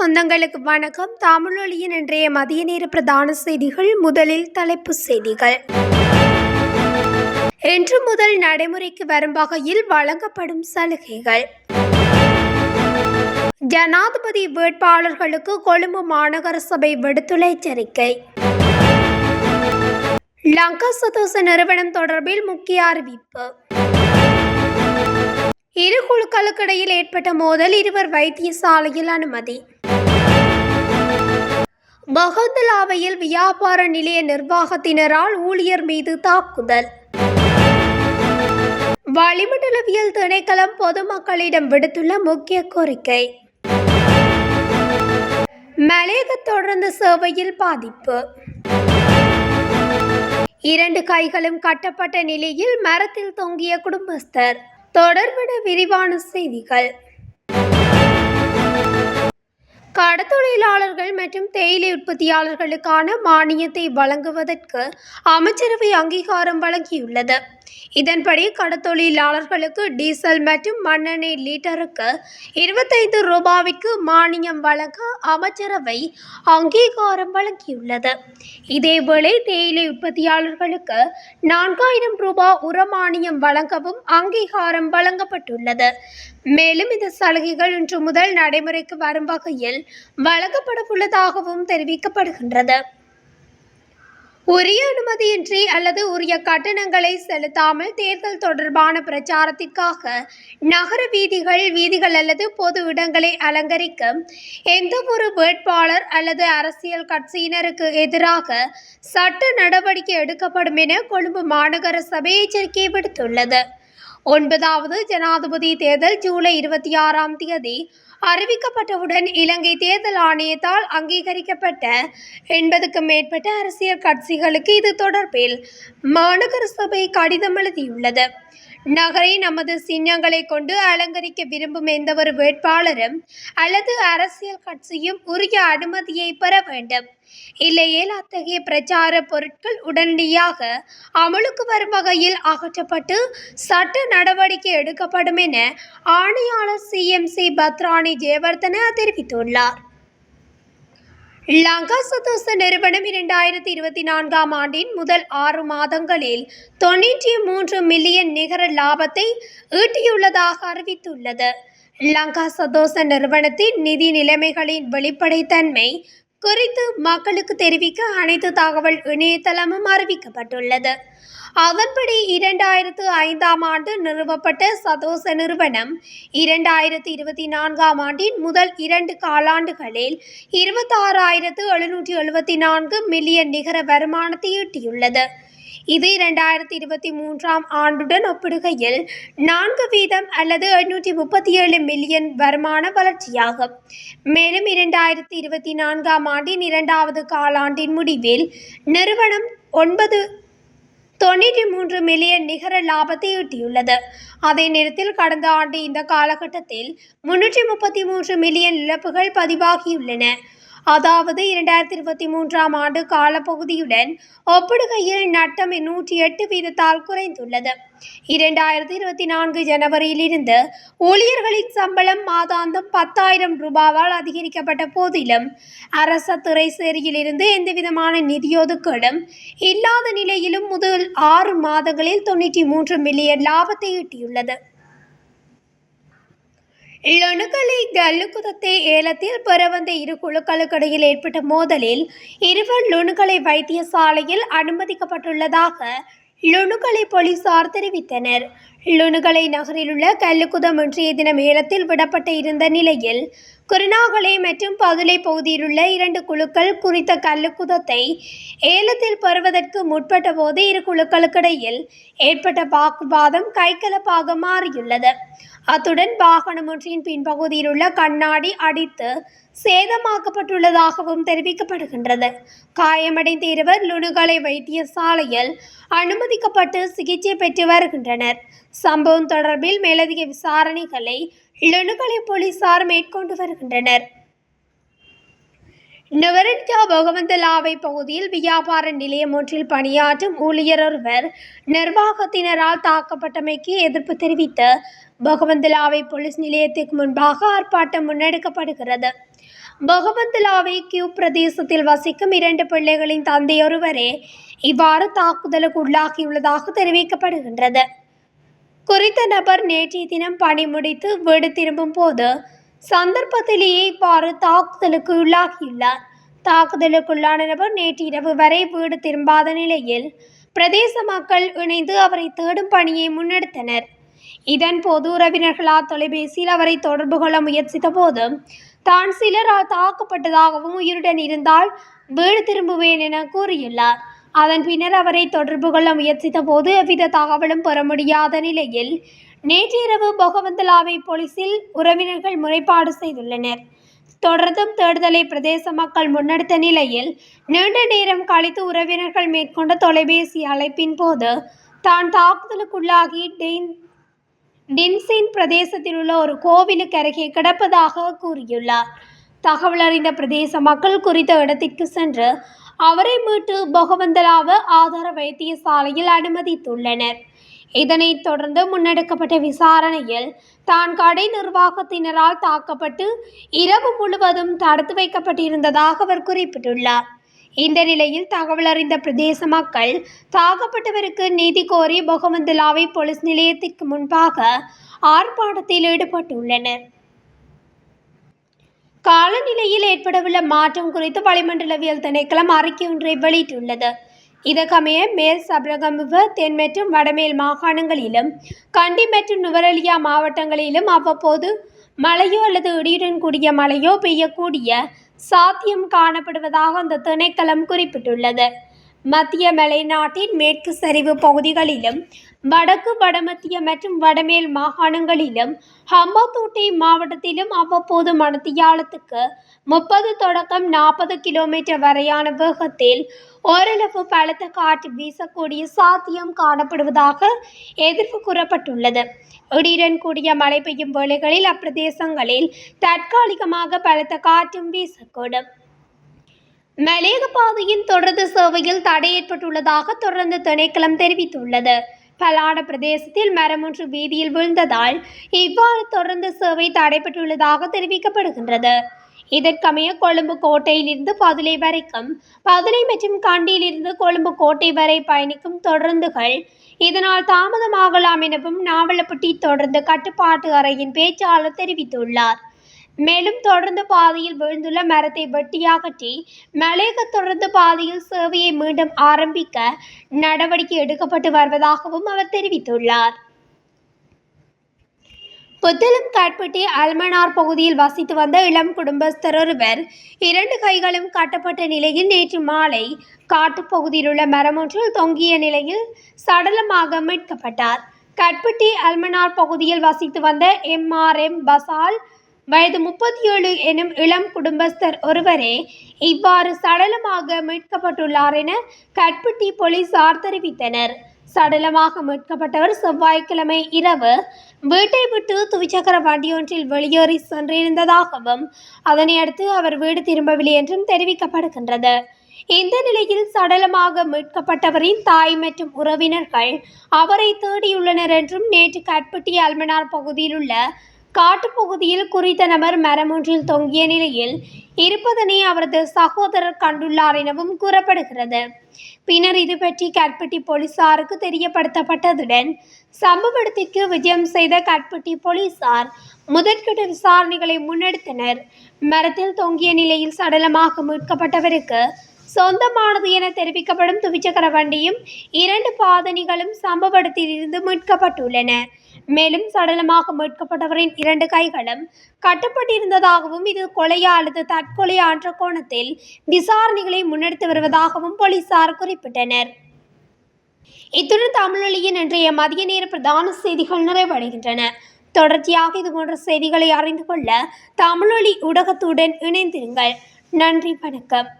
சொந்தங்களுக்கு வணக்கம். தமிழொலியின் இன்றைய மதிய நேர பிரதான செய்திகள் முதலில் தலைப்பு செய்திகள். இன்று முதல் நடைமுறைக்கு வரும் வகையில் வழங்கப்படும் சலுகைகள். ஜனாதிபதி வேட்பாளர்களுக்கு கொழும்பு மாநகர சபை விடுத்துள்ள எச்சரிக்கை. லங்கா சதோச நிறுவனம் தொடர்பில் முக்கிய அறிவிப்பு. இரு குழுக்களுக்கிடையில் ஏற்பட்ட மோதல் இருவர் வைத்தியசாலையில் அனுமதி. பகோந்தலாவையில் வியாபார நிலைய நிர்வாகத்தினரால் ஊழியர் மீது தாக்குதல். வளிமண்டலவியல் திணைக்களம் பொதுமக்களிடம் விடுத்துள்ள முக்கிய கோரிக்கை. மலையக தொடர்ந்து சேவையில் பாதிப்பு. இரண்டு கைகளும் கட்டப்பட்ட நிலையில் மரத்தில் தொங்கிய குடும்பஸ்தர். தொடர்பட விரிவான செய்திகள். கடத்தொழிலாளர்கள் மற்றும் தேயிலை உற்பத்தியாளர்களுக்கான மானியத்தை வழங்குவதற்கு அமைச்சரவை அங்கீகாரம் வழங்கியுள்ளது. இதன்படி கடத்தொழிலாளர்களுக்கு டீசல் மற்றும் மண்ணெண்ணெய் லிட்டருக்கு இருபத்தைந்து ரூபாவிற்கு மானியம் வழங்க அமைச்சரவை அங்கீகாரம் வழங்கியுள்ளது. இதேவேளை தேயிலை உற்பத்தியாளர்களுக்கு நான்காயிரம் ரூபாய் உரமானியம் வழங்கவும் அங்கீகாரம் வழங்கப்பட்டுள்ளது. மேலும் இந்த சலுகைகள் இன்று முதல் நடைமுறைக்கு வரும் வகையில் வழங்கப்பட உள்ளதாகவும் தெரிவிக்கப்படுகின்றது. உரிய அனுமதியின்றி அல்லது உரிய கட்டணங்களை செலுத்தாமல் தேர்தல் தொடர்பான பிரச்சாரத்திற்காக நகர வீதிகள் வீதிகள் அல்லது பொது இடங்களை அலங்கரிக்க எந்த ஒரு வேட்பாளர் அல்லது அரசியல் கட்சியினருக்கு எதிராக சட்ட நடவடிக்கை எடுக்கப்படும் என கொழும்பு மாநகர சபை எச்சரிக்கை விடுத்துள்ளது. ஒன்பதாவது ஜனாதிபதி தேர்தல் ஜூலை இருபத்தி ஆறாம் தேதி அறிவிக்கப்பட்டவுடன் இலங்கை தேர்தல் ஆணையத்தால் அங்கீகரிக்கப்பட்ட எண்பதுக்கும் மேற்பட்ட அரசியல் கட்சிகளுக்கு இது தொடர்பில் மாநகர சபை கடிதம் எழுதியுள்ளது. நகரை நமது சின்னங்களை கொண்டு அலங்கரிக்க விரும்பும் எந்த ஒரு வேட்பாளரும் அல்லது அரசியல் கட்சியும் உரிய அனுமதியை பெற வேண்டும். இல்லையேல் அத்தகைய பிரச்சார பொருட்கள் உடனடியாக அமலுக்கு வரும் வகையில் அகற்றப்பட்டு சட்ட நடவடிக்கை எடுக்கப்படும் என ஆணையாளர் சிஎம்சி பத்ராணி ஜெயவர்தன தெரிவித்துள்ளார். லங்கா சதோச நிறுவனம் இரண்டாயிரத்தி இருபத்தி நான்காம் ஆண்டின் முதல் ஆறு மாதங்களில் தொண்ணூற்றி மூன்று மில்லியன் நிகர லாபத்தை ஈட்டியுள்ளதாக அறிவித்துள்ளது. லங்கா சதோச நிறுவனத்தின் நிதி நிலைமைகளின் வெளிப்படைத்தன்மை குறித்து மக்களுக்கு தெரிவிக்க அனைத்து தகவல் இணையதளமும் அறிவிக்கப்பட்டுள்ளது. அதன்படி இரண்டாயிரத்து ஐந்தாம் ஆண்டு நிறுவப்பட்ட சதோச நிறுவனம் இரண்டாயிரத்தி இருபத்தி நான்காம் ஆண்டின் முதல் இரண்டு காலாண்டுகளில் இருபத்தாறாயிரத்து எழுநூற்றி எழுபத்தி நான்கு மில்லியன் நிகர வருமானத்தை ஈட்டியுள்ளது. இது இரண்டாயிரத்தி இருபத்தி மூன்றாம் ஆண்டுடன் ஒப்பிடுகையில் நான்கு வீதம் அல்லது எண்ணூற்றி முப்பத்தி ஏழு மில்லியன் வருமான வளர்ச்சியாகும். மேலும் இரண்டாயிரத்தி இருபத்தி நான்காம் ஆண்டின் இரண்டாவது காலாண்டின் முடிவில் நிறுவனம் ஒன்பது தொண்ணூற்றி மூன்று மில்லியன் நிகர லாபத்தை ஈட்டியுள்ளது. அதே நேரத்தில் கடந்த ஆண்டு இந்த காலகட்டத்தில் முன்னூற்றி முப்பத்தி மூன்று மில்லியன் இழப்புகள் பதிவாகியுள்ளன. அதாவது இரண்டாயிரத்தி இருபத்தி மூன்றாம் ஆண்டு காலப்பகுதியுடன் ஒப்பிடுகையில் நட்டம் நூற்றி எட்டு வீதத்தால் குறைந்துள்ளது. இரண்டாயிரத்தி இருபத்தி நான்கு ஜனவரியிலிருந்து ஊழியர்களின் சம்பளம் மாதாந்தம் பத்தாயிரம் ரூபாவால் அதிகரிக்கப்பட்ட போதிலும் அரச துறை சேரியிலிருந்து எந்தவிதமான நிதியொதுக்கீடும் இல்லாத நிலையிலும் முதல் ஆறு மாதங்களில் தொண்ணூற்றி மூன்று மில்லியன் லாபத்தை ஈட்டியுள்ளது. லொணுகலை கல்லுக்குதத்தை ஏலத்தில் பெற வந்த இரு குழுக்களுக்கிடையில் ஏற்பட்ட மோதலில் இருவர் லுணுகலை வைத்தியசாலையில் அனுமதிக்கப்பட்டுள்ளதாக லுணுகலை போலீசார் தெரிவித்தனர். லுணுகலை நகரிலுள்ள கல்லுக்குதம் ஒன்றிய தினம் ஏலத்தில் விடப்பட்ட இருந்த நிலையில் குருநாகலை மற்றும் பதுளை பகுதியிலுள்ள இரண்டு குழுக்கள் குறித்த கல்லுக்குதத்தை ஏலத்தில் பெறுவதற்கு முற்பட்ட போது இரு குழுக்களுக்கிடையில் ஏற்பட்ட வாக்குவாதம் கைகலப்பாக மாறியுள்ளது. அத்துடன் வாகனம் ஒன்றின் பின்பகுதியிலுள்ள கண்ணாடி அடித்து சேதமாக்கப்பட்டுள்ளதாகவும் தெரிவிக்கப்படுகின்றது. காயமடைந்த இருவர் லுணுகலை வைத்தியசாலையில் அனுமதிக்கப்பட்டு சிகிச்சை பெற்று வருகின்றனர். சம்பவம் தொடர்பில் மேலதிக விசாரணைகளை லெனுகலை போலீசார் மேற்கொண்டு வருகின்றனர். நுவரெலியா பகவந்தலாவை பகுதியில் வியாபார நிலையம் ஒன்றில் பணியாற்றும் ஊழியர் ஒருவர் நிர்வாகத்தினரால் தாக்கப்பட்டமைக்கு எதிர்ப்பு தெரிவித்து பகவந்தலாவை போலீஸ் நிலையத்திற்கு முன்பாக ஆர்ப்பாட்டம் முன்னெடுக்கப்படுகிறது. பகவந்தலாவை கியூ பிரதேசத்தில் வசிக்கும் இரண்டு பிள்ளைகளின் தந்தையொருவரே இவ்வாறு தாக்குதலுக்கு உள்ளாகியுள்ளதாக தெரிவிக்கப்படுகின்றது. குறித்த நபர் நேற்றைய தினம் பணி முடித்து வீடு திரும்பும் போது சந்தர்ப்பத்திலேயே இவ்வாறு தாக்குதலுக்கு உள்ளாகியுள்ளார். தாக்குதலுக்குள்ளான நபர் நேற்று இரவு வரை வீடு திரும்பாத நிலையில் பிரதேச மக்கள் இணைந்து அவரை தேடும் பணியை முன்னெடுத்தனர். இதன் போது உறவினர்களால் தொலைபேசியில் அவரை தொடர்பு கொள்ள முயற்சித்த போது தான் சிலரால் தாக்கப்பட்டதாகவும் உயிருடன் இருந்தால் வீடு திரும்புவேன் என கூறியுள்ளார். அதன் பின்னர் அவரை தொடர்பு கொள்ள முயற்சித்த போது எவ்வித தகவலும் பெற முடியாத நிலையில் நேற்றிரவு பொகவந்தலாவை போலீசில் உறவினர்கள் முறைப்பாடு செய்துள்ளனர். தொடர்ந்தும் தேடுதலை பிரதேச மக்கள் முன்னெடுத்த நிலையில் நீண்ட நேரம் கழித்து உறவினர்கள் மேற்கொண்ட தொலைபேசி அழைப்பின் போது தான் தாக்குதலுக்குள்ளாகி டெயின் டின்சின் பிரதேசத்தில் உள்ள ஒரு கோவிலுக்கு அருகே கிடப்பதாக கூறியுள்ளார். தகவல் அறிந்த பிரதேச மக்கள் குறித்த இடத்திற்கு சென்று அவரை மீட்டு பொகவந்தலாவ ஆதார வைத்தியசாலையில் அனுமதித்துள்ளனர். இதனைத் தொடர்ந்து முன்னெடுக்கப்பட்ட விசாரணையில் தான் கடை நிர்வாகத்தினரால் தாக்கப்பட்டு இரவு முழுவதும் தடுத்து வைக்கப்பட்டிருந்ததாக அவர் குறிப்பிட்டுள்ளார். இந்த நிலையில் தகவல் அறிந்த பிரதேச மக்கள் தாக்கப்பட்டவருக்கு நீதி கோரி பொகவந்தலாவை போலீஸ் நிலையத்திற்கு முன்பாக ஆர்ப்பாட்டத்தில் ஈடுபட்டுள்ளனர். காலநிலையில் ஏற்படவுள்ள மாற்றம் குறித்து வளிமண்டலவியல் திணைக்களம் அறிக்கை ஒன்றை வெளியிட்டுள்ளது. இதற்கமைய மேல் சபரகமுவ தென் மற்றும் வடமேல் மாகாணங்களிலும் கண்டி மற்றும் நுவரெலியா மாவட்டங்களிலும் அவ்வப்போது மழையோ அல்லது இடியுடன் கூடிய மழையோ பெய்யக்கூடிய சாத்தியம் காணப்படுவதாக அந்த திணைக்களம் குறிப்பிட்டுள்ளது. மத்திய மலைநாட்டின் மேற்கு சரிவு பகுதிகளிலும் வடக்கு வடமத்திய மற்றும் வடமேல் மாகாணங்களிலும் ஹம்பத்தூட்டை மாவட்டத்திலும் அவ்வப்போது மணத்தியாலத்துக்கு முப்பது தொடக்கம் நாற்பது கிலோமீட்டர் வரையான வேகத்தில் ஓரளவு பலத்த காற்று வீசக்கூடிய சாத்தியம் காணப்படுவதாக எதிர்ப்பு கூறப்பட்டுள்ளது. இடியுடன் கூடிய மழை பெய்யும் வேளைகளில் அப்பிரதேசங்களில் தற்காலிகமாக பலத்த காற்றும் வீசக்கூடும். மலேக பாதையின் தொடர்ந்து சேவையில் தடை ஏற்பட்டுள்ளதாக தொடர்ந்து திணைக்களம் தெரிவித்துள்ளது. பலாட பிரதேசத்தில் மரம் ஒன்று வீதியில் விழுந்ததால் இவ்வாறு தொடர்ந்து சேவை தடைப்பட்டுள்ளதாக தெரிவிக்கப்படுகின்றது. இதற்கமைய கொழும்பு கோட்டையிலிருந்து பதுளை வரைக்கும் பதுளை மற்றும் கண்டியிலிருந்து கொழும்பு கோட்டை வரை பயணிக்கும் தொடர்ந்துகள் இதனால் தாமதமாகலாம் எனவும் நாவலப்பட்டி தொடர்ந்து கட்டுப்பாட்டு அறையின் பேச்சாளர் தெரிவித்துள்ளார். மேலும் தொடர்ந்து பாதையில் விழுந்துள்ள மரத்தை வெட்டியாகற்றி மலேக தொடர்ந்து பாதையில் சேவையை மீண்டும் ஆரம்பிக்க நடவடிக்கை எடுக்கப்பட்டு வருவதாகவும் அவர் தெரிவித்துள்ளார். புத்தளம் காட்பட்டி அல்மனார் பகுதியில் வசித்து வந்த இளம் குடும்பஸ்தர் ஒருவர் இரண்டு கைகளும் கட்டப்பட்ட நிலையில் நேற்று மாலை காட்டுப்பகுதியில் உள்ள மரம் ஒன்றில் தொங்கிய நிலையில் சடலமாக மீட்கப்பட்டார். கட்பட்டி அல்மனார் பகுதியில் வசித்து வந்த எம்ஆர்எம் பசால் வயது முப்பத்தி ஏழு எனும் இளம் குடும்பஸ்தர் ஒருவரே இவ்வாறு சடலமாக மீட்கப்பட்டுள்ளார் என கட்பட்டி போலீசார் தெரிவித்தனர். சடலமாக மீட்கப்பட்டவர் செவ்வாய்க்கிழமை இரவு வீட்டை விட்டு துவிச்சக்கர வண்டியொன்றில் வெளியேறி சென்றிருந்ததாகவும் அதனை அடுத்து அவர் வீடு திரும்பவில்லை என்றும் தெரிவிக்கப்படுகின்றது. இந்த நிலையில் சடலமாக மீட்கப்பட்டவரின் தாய் மற்றும் உறவினர்கள் அவரை தேடியுள்ளனர் என்றும் நேற்று கட்பட்டி அல்மனார் பகுதியில் உள்ள காட்டுப்பகுதியில் குறித்த நபர் மரம் ஒன்றில் தொங்கிய நிலையில் இருப்பதனை அவரது சகோதரர் கண்டுள்ளார் எனவும் கூறப்படுகிறது. பின்னர் இது பற்றி கட்பட்டி போலீசாருக்கு தெரியப்படுத்தப்பட்டதுடன் சம்பவ இடத்திற்கு விஜயம் செய்த கட்பட்டி போலீசார் முதற்கட்ட விசாரணைகளை முன்னெடுத்தனர். மரத்தில் தொங்கிய நிலையில் சடலமாக மீட்கப்பட்டவருக்கு சொந்தமானது என தெரிவிக்கப்படும் துவிச்சக்கர வண்டியும் இரண்டு பாதணிகளும் சம்பவ இடத்தில் இருந்து மீட்கப்பட்டுள்ளன. மேலும் சடலமாக மீட்கப்பட்டவரின் இரண்டு கைகளும் கட்டப்பட்டிருந்ததாகவும் இது கொலையா அல்லது தற்கொலையா என்ற கோணத்தில் விசாரணைகளை முன்னெடுத்து வருவதாகவும் போலீசார் குறிப்பிட்டனர். இத்துடன் தமிழொலியின் இன்றைய மதிய நேர பிரதான செய்திகள் நிறைவடைகின்றன. தொடர்ச்சியாக இது போன்ற செய்திகளை அறிந்து கொள்ள தமிழொலி ஊடகத்துடன் இணைந்திருங்கள். நன்றி வணக்கம்.